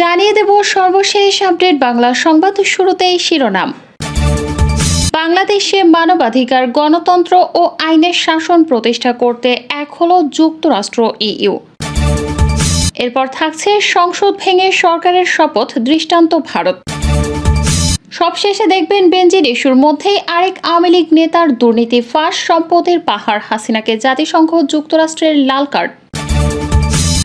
জানিয়ে দেব সর্বশেষ আপডেট বাংলা সংবাদ শুরুতেই শিরোনাম। বাংলাদেশে মানবাধিকার, গণতন্ত্র ও আইনের শাসন প্রতিষ্ঠা করতে এক হল যুক্তরাষ্ট্র ইইউ এরপর থাকছে সংসদ ভেঙে সরকারের শপথ, দৃষ্টান্ত ভারত। সবশেষে দেখবেন বেঞ্জির ইস্যুর মধ্যেই আরেক আওয়ামী লীগ নেতার দুর্নীতি ফাঁস, সম্পদের পাহাড় হাসিনাকে জাতিসংঘ যুক্তরাষ্ট্রের লাল কার্ড।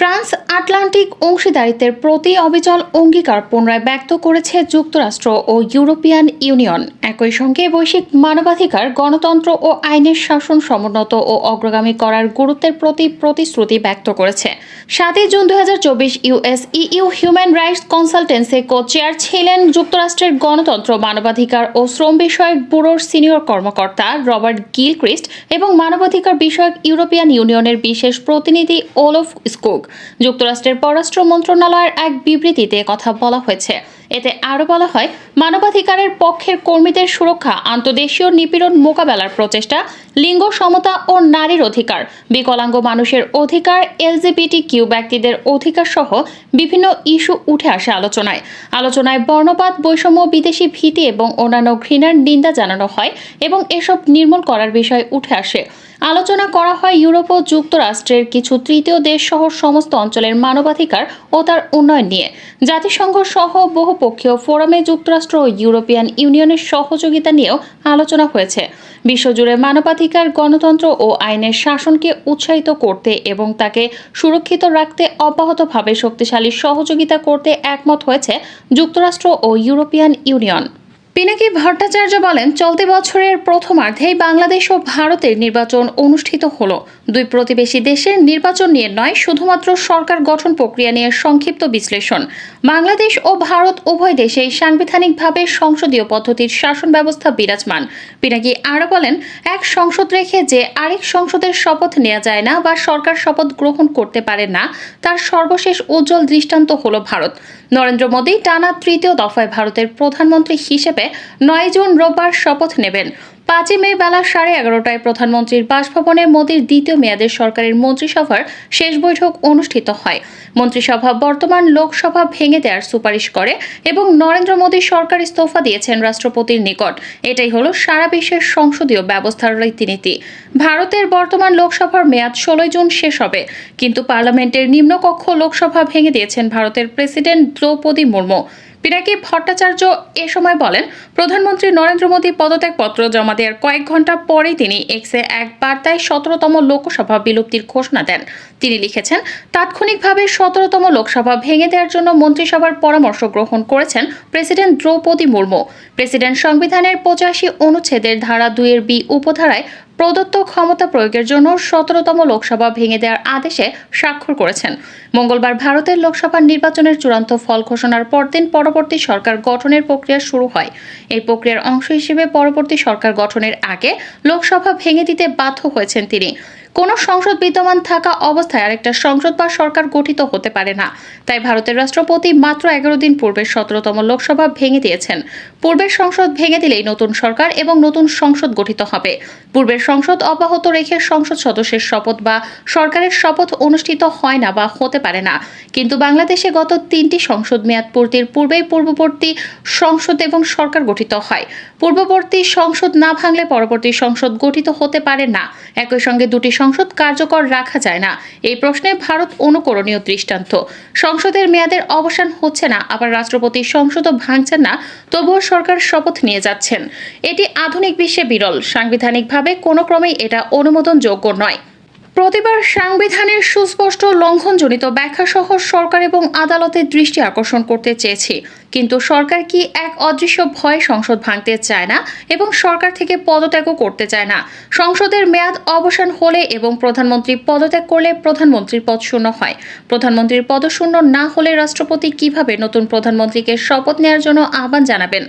ট্রান্স আটলান্টিক অংশীদারিত্বের প্রতি অবিচল অঙ্গীকার পুনরায় ব্যক্ত করেছে যুক্তরাষ্ট্র ও ইউরোপিয়ান ইউনিয়ন। একই সঙ্গে বৈশ্বিক মানবাধিকার, গণতন্ত্র ও আইনের শাসন সমুন্নত ও অগ্রগামী করার গুরুত্বের প্রতি প্রতিশ্রুতি ব্যক্ত করেছে। সাতই জুন দু হাজার চব্বিশ US EU human rights consultancy co chair ছিলেন যুক্তরাষ্ট্রের গণতন্ত্র, মানবাধিকার ও শ্রম বিষয়ক ব্যুরোর সিনিয়র কর্মকর্তা রবার্ট গিলক্রিস্ট এবং মানবাধিকার বিষয়ক ইউরোপিয়ান ইউনিয়নের বিশেষ প্রতিনিধি ওলফ স্কুক যুক্তরাষ্ট্রের পররাষ্ট্র মন্ত্রণালয়ের এক বিবৃতিতে কথা বলা হয়েছে। এতে আরও বলা হয়, মানবাধিকারের পক্ষের কর্মীদের সুরক্ষা, আন্তদেশীয় নিপীড়ন মোকাবেলার প্রচেষ্টা, লিঙ্গ সমতা ও নারীর অধিকার, বিকলাঙ্গ মানুষের অধিকার এলজিবিটি কিউ ব্যক্তিদের অধিকার সহ বিভিন্ন ইস্যু উঠে আসে আলোচনায়। আলোচনায় বর্ণবাদ বৈষম্য, বিদেশি ভীতি এবং অন্যান্য ঘৃণার নিন্দা জানানো হয় এবং এসব নির্মূল করার বিষয় উঠে আসে। আলোচনা করা হয় ইউরোপ ও যুক্তরাষ্ট্রের কিছু তৃতীয় দেশ সহ সমস্ত অঞ্চলের মানবাধিকার ও তার উন্নয়ন নিয়ে। জাতিসংঘ সহ বহুপক্ষীয় ফোরামে যুক্তরাষ্ট্র ও ইউরোপিয়ান ইউনিয়নের সহযোগিতা নিয়েও আলোচনা হয়েছে। বিশ্বজুড়ে মানবাধিকার, গণতন্ত্র ও আইনের শাসনকে উৎসাহিত করতে এবং তাকে সুরক্ষিত রাখতে অব্যাহতভাবে শক্তিশালী সহযোগিতা করতে একমত হয়েছে যুক্তরাষ্ট্র ও ইউরোপিয়ান ইউনিয়ন। পিনাকি ভট্টাচার্য বলেন, চলতি বছরের প্রথমার্ধেই বাংলাদেশ ও ভারতের নির্বাচন অনুষ্ঠিত হল। দুই প্রতিবেশী দেশের নির্বাচন নিয়ে নয়, শুধুমাত্র সরকার গঠন প্রক্রিয়া নিয়ে সংক্ষিপ্ত বিশ্লেষণ। বাংলাদেশ ও ভারত উভয় দেশেই সাংবিধানিকভাবে সংসদীয় পদ্ধতির শাসন ব্যবস্থা বিরাজমান। পিনাকি আরও বলেন, এক সংসদ রেখে যে আরেক সংসদের শপথ নেওয়া যায় না বা সরকার শপথ গ্রহণ করতে পারে না, তার সর্বশেষ উজ্জ্বল দৃষ্টান্ত হল ভারত। নরেন্দ্র মোদী টানা তৃতীয় দফায় ভারতের প্রধানমন্ত্রী হিসেবে নয় জুন রোববার শপথ নেবেন। পাঁচই মে বেলা সাড়ে এগারোটায় প্রধানমন্ত্রীর বাসভবনে মোদীর দ্বিতীয় মেয়াদের সরকারের মন্ত্রিসভার শেষ বৈঠক অনুষ্ঠিত হয়। মন্ত্রিসভা বর্তমান লোকসভা ভেঙে দেওয়ার সুপারিশ করে এবং নরেন্দ্র মোদী সরকার ইস্তফা দিয়েছেন রাষ্ট্রপতির নিকট। এটাই হলো সারা বিশ্বের সংসদীয় ব্যবস্থার রীতিনীতি। ভারতের বর্তমান লোকসভার মেয়াদ ষোলোই জুন শেষ হবে। কিন্তু পার্লামেন্টের নিম্নকক্ষ লোকসভা ভেঙে দিয়েছেন ভারতের প্রেসিডেন্ট দ্রৌপদী মুর্মু। পিনাকি ভট্টাচার্য এ সময় বলেন, প্রধানমন্ত্রী নরেন্দ্র মোদী পদত্যাগপত্র জমা দেওয়ার কয়েক ঘণ্টা পরেই তিনি এক্সে এক বার্তায় সতেরোতম লোকসভা বিলুপ্তির ঘোষণা দেন। তিনি লিখেছেন, তাৎক্ষণিকভাবে সতেরোতম লোকসভা ভেঙে দেওয়ার জন্য মন্ত্রিসভার পরামর্শ গ্রহণ করেছেন প্রেসিডেন্ট দ্রৌপদী মুর্মু। প্রেসিডেন্ট সংবিধানের পঁচাশি অনুচ্ছেদের ধারা দুইয়ের বি উপধারায় প্রদত্ত ক্ষমতা প্রয়োগের জন্য সতেরোতম লোকসভা ভেঙে দেওয়ার আদেশে স্বাক্ষর করেছেন। মঙ্গলবার ভারতের লোকসভা নির্বাচনের চূড়ান্ত ফল ঘোষণার পরদিন পরবর্তী সরকার গঠনের প্রক্রিয়া শুরু হয়। এই প্রক্রিয়ার অংশ হিসেবে পরবর্তী সরকার গঠনের আগে লোকসভা ভেঙে দিতে বাধ্য হয়েছেন তিনি। কোনো সংসদ বিদ্যমান থাকা অবস্থায় আরেকটা সংসদ বা সরকার গঠিত হতে পারে না। তাই ভারতের রাষ্ট্রপতি মাত্র এগারো দিন পূর্বে সতেরোতম লোকসভা ভেঙে দিয়েছেন। পূর্বের সংসদ ভেঙে দিলেই নতুন সরকার এবং নতুন সংসদ গঠিত হবে। পূর্বের সংসদ অব্যাহত রেখে সংসদ সদস্যের শপথ বা সরকারের শপথ অনুষ্ঠিত হয় না বা হতে পারে না। কিন্তু বাংলাদেশে গত তিনটি সংসদ মেয়াদ পূর্তির পূর্বেই পূর্ববর্তী সংসদ এবং সরকার গঠিত হয়। পূর্ববর্তী সংসদ না ভাঙলে পরবর্তী সংসদ গঠিত হতে পারে না। একই সঙ্গে দুটি সংসদ কার্যকর রাখা যায় না। এই প্রশ্নে ভারত অনুকরণীয় দৃষ্টান্ত। সংসদের মেয়াদের অবসান হচ্ছে না, আবার রাষ্ট্রপতি সংসদও ভাঙছেন না, তবুও সরকার শপথ নিয়ে যাচ্ছেন। এটি আধুনিক বিশ্বে বিরল। সাংবিধানিকভাবে কোনো ক্রমেই এটা অনুমোদনযোগ্য নয়। প্রতিবার সাংবিধানের সুস্পষ্ট লঙ্ঘনজনিত ব্যাখ্যা সহ সরকার এবং আদালতের দৃষ্টি আকর্ষণ করতে চেয়েছি। কিন্তু সরকার কি এক অদৃশ্য ভয় সংসদ ভাঙতে চায় না এবং সরকার থেকে পদত্যাগও করতে চায় না? সংসদের মেয়াদ অবসান হলে এবং প্রধানমন্ত্রী পদত্যাগ করলে প্রধানমন্ত্রীর পদ শূন্য হয়। প্রধানমন্ত্রীর পদ শূন্য না হলে রাষ্ট্রপতি কীভাবে নতুন প্রধানমন্ত্রীকে শপথ নেওয়ার জন্য আহ্বান জানাবেন?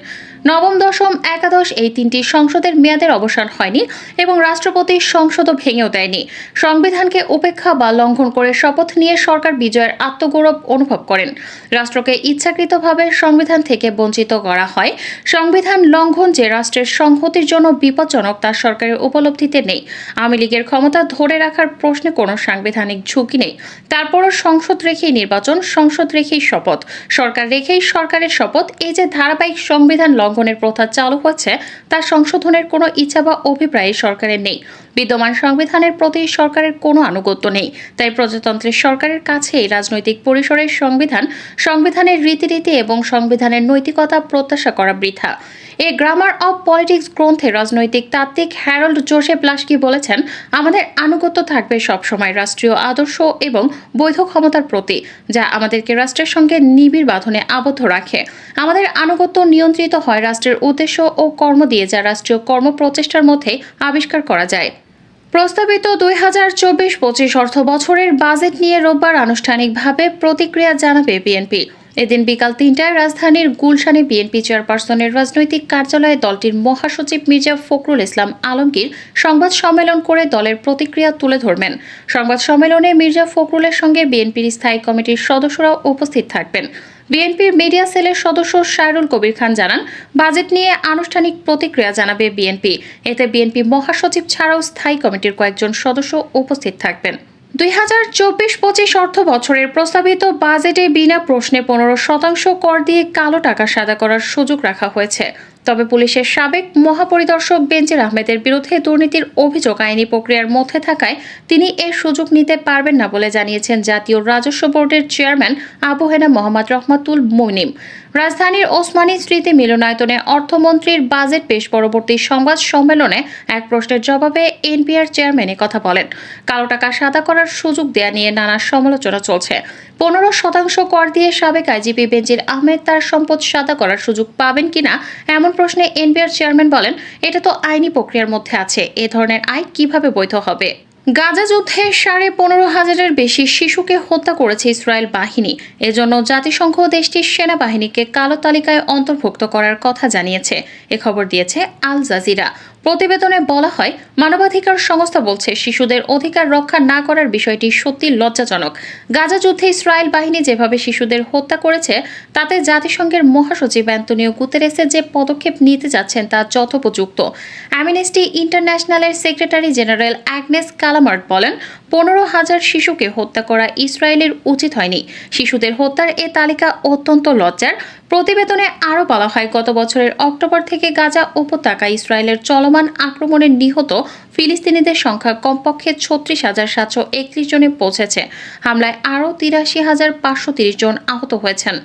নবম, দশম, একাদশ এই তিনটি সংসদের মেয়াদের অবসান হয়নি এবং রাষ্ট্রপতি সংসদও ভেঙেও দেয়নি। সংবিধানকে উপেক্ষা বা লঙ্ঘন করে শপথ নিয়ে সরকার বিজয়ের আত্মগৌরব অনুভব করেন। রাষ্ট্রকে ইচ্ছাকৃতভাবে সংবিধান থেকে বঞ্চিত করা হয়। সংবিধান লঙ্ঘন যে রাষ্ট্রের সংহতির জন্য বিপজ্জনক তা সরকারের উপলব্ধিতে নেই। আওয়ামী লীগের ক্ষমতা ধরে রাখার প্রশ্নে কোনো সাংবিধানিক ঝুঁকি নেই। তারপরও সংসদ রেখেই নির্বাচন, সংসদ রেখেই শপথ, সরকার রেখেই সরকারের শপথ, এই যে ধারাবাহিক সংবিধান লঙ্ঘনের প্রথা চালু হচ্ছে তা সংশোধনের কোনো ইচ্ছা বা অভিপ্রায় সরকারের নেই। বিদ্যমান সংবিধানের প্রতি সরকারের কোনো আনুগত্য নেই। তাই প্রজাতন্ত্রের সরকারের কাছেই রাজনৈতিক পরিসরের সংবিধান, সংবিধানের রীতিনীতি এবং সংবিধানের নৈতিকতা প্রত্যাশা করা বৃথা। এ গ্রামার অব পলিটিক্স গ্রন্থে রাজনৈতিক তাত্ত্বিক হ্যারল্ড জোসেফ লাস্কি বলেছেন, আমাদের আনুগত্য থাকবে সবসময় রাষ্ট্রীয় আদর্শ এবং বৈধ ক্ষমতার প্রতি, যা আমাদেরকে রাষ্ট্রের সঙ্গে নিবিড় বাঁধনে আবদ্ধ রাখে। আমাদের আনুগত্য নিয়ন্ত্রিত হয় রাষ্ট্রের উদ্দেশ্য ও কর্ম দিয়ে, যা রাষ্ট্রীয় কর্ম প্রচেষ্টার মধ্যে আবিষ্কার করা যায়। প্রস্তাবিত দুই হাজার চব্বিশ পঁচিশ অর্থ বছরের বাজেট নিয়ে রোববার আনুষ্ঠানিকভাবে প্রতিক্রিয়া জানাবে বিএনপি। এদিন বিকাল তিনটায় রাজধানীর গুলশানে বিএনপি চেয়ারপারসনের রাজনৈতিক কার্যালয়ে দলটির মহাসচিব মির্জা ফখরুল ইসলাম আলমগীর সংবাদ সম্মেলন করে দলের প্রতিক্রিয়া তুলে ধরবেন। সংবাদ সম্মেলনে মির্জা ফখরুলের সঙ্গে বিএনপির স্থায়ী কমিটির সদস্যরাও উপস্থিত থাকবেন। বিএনপির মিডিয়া সেলের সদস্য সাইরুল কবির খান জানান, বাজেট নিয়ে আনুষ্ঠানিক প্রতিক্রিয়া জানাবে বিএনপি। এতে বিএনপি মহাসচিব ছাড়াও স্থায়ী কমিটির কয়েকজন সদস্য উপস্থিত থাকবেন। দুই হাজার চব্বিশ পঁচিশ অর্থ বছরের প্রস্তাবিত বাজেটে বিনা প্রশ্নে পনেরো শতাংশ কর দিয়ে কালো টাকা সাদা করার সুযোগ রাখা হয়েছে। তবে পুলিশের সাবেক মহাপরিদর্শক বেঞ্জির আহমেদের বিরুদ্ধে দুর্নীতির অভিযোগ আইনি প্রক্রিয়ার মধ্যে থাকায় তিনি এর সুযোগ নিতে পারবেন না বলে জানিয়েছেন জাতীয় রাজস্ব বোর্ডের চেয়ারম্যান আবহেনা মোহাম্মদ রহমাতুল মইনিম রাজধানীর ওসমানী স্মৃতি মিলনায়তনে অর্থমন্ত্রীর বাজেট পেশ পরবর্তী সংবাদ সম্মেলনে এক প্রশ্নের জবাবে এনপিআর চেয়ারম্যান কথা বলেন। কালো টাকা সাদা করার সুযোগ দেয়া নিয়ে নানা সমালোচনা চলছে। পনেরো শতাংশ কর দিয়ে সাবেক আইজিপি বেঞ্জির আহমেদ তার সম্পদ সাদা করার সুযোগ পাবেন কিনা এমন প্রশ্নে এনবিআর চেয়ারম্যান বলেন, এটা তো আইনি প্রক্রিয়ার মধ্যে আছে। এ ধরনের আইন কীভাবে বৈধ হবে? গাজা যুদ্ধে সাড়ে পনেরো হাজারের বেশি শিশুকে হত্যা করেছে ইসরায়েল বাহিনী। এজন্য জাতিসংঘ দেশটির সেনাবাহিনীকে কালো তালিকায় অন্তর্ভুক্ত করার কথা জানিয়েছে। এ খবর দিয়েছে আল জাজিরা। প্রতিবেদনে বলা হয়, মানবাধিকার সংস্থা বলছে, শিশুদের অধিকার রক্ষা না করার বিষয়টি সত্যি লজ্জাজনক। গাজা যুদ্ধে ইসরায়েল বাহিনী যেভাবে শিশুদের হত্যা করেছে, তাতে জাতিসংঘের মহাসচিব অ্যান্তনিও গুতেরেসে যে পদক্ষেপ নিতে যাচ্ছেন তা যথোপযুক্ত। অ্যামনেস্টি ইন্টারন্যাশনালের সেক্রেটারি জেনারেল অ্যাগনেস কালামার্ট বলেন, পনেরো হাজার শিশুকে হত্যা করা ইসরায়েলের উচিত হয়নি। শিশুদের হত্যার এ তালিকা অত্যন্ত লজ্জার। প্রতিবেদনে আরও বলা হয়, গত বছরের অক্টোবর থেকে গাজা উপত্যকা ইসরায়েলের চলমান আক্রমণে নিহত ফিলিস্তিনিদের সংখ্যা কমপক্ষে ছত্রিশ হাজার সাতশো একত্রিশ জনে পৌঁছেছে। হামলায় আরও তিরাশি হাজার পাঁচশো তিরিশ জন আহত হয়েছেন।